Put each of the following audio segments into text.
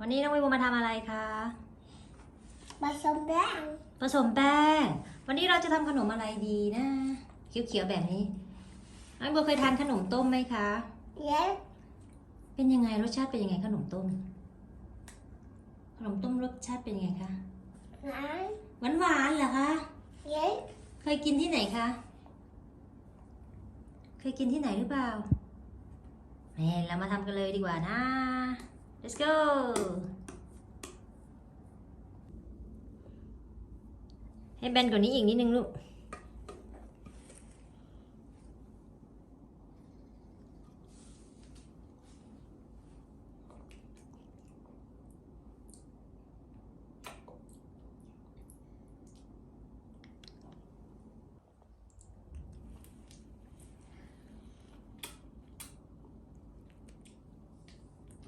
วันนี้น้องวิวมาทำอะไรคะผสมแป้งผสมแป้ง วันนี้เราจะทำขนมอะไรดีนะเขียวๆแบบนี้น้องวิวเคยทานขนมต้มไหมคะเย็นเป็นยังไงรสชาติเป็นยังไงขนมต้ม ขนมต้มรสชาติเป็นยังไงคะน้หวานหวานๆเหรอคะำเย็นเคยกินที่ไหนคะ เคยกินที่ไหนหรือเปล่าแม่เรามาทำกันเลยดีกว่านะ let's go ให้แบนกว่านี้อีกนิดนึงลูก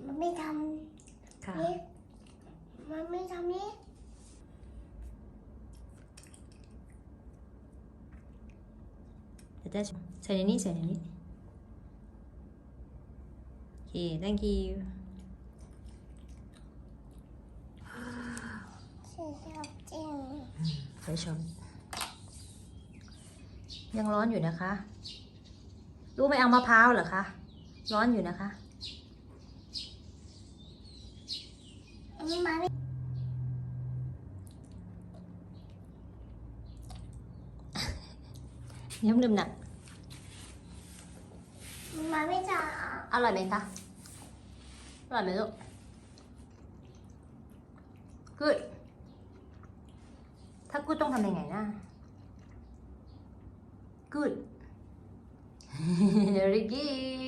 มันไม่ทค่ะำนี่มันไม่ทำนี่เดี๋ยวจะใส่ในนี้ใส่ในนี้โอเค thank you ฉันชอบจริงใส่ช้อนยังร้อนอยู่นะคะ รู้ไหมเอามะพร้าวเหรอคะ ร้อนอยู่นะคะ นนี้มันไม่ย้ำลืมหนักมันไม่จะอร่อยไหมคะอร่อยไหมลูก good ถ้า good ต้องทำยังไงนะ good very good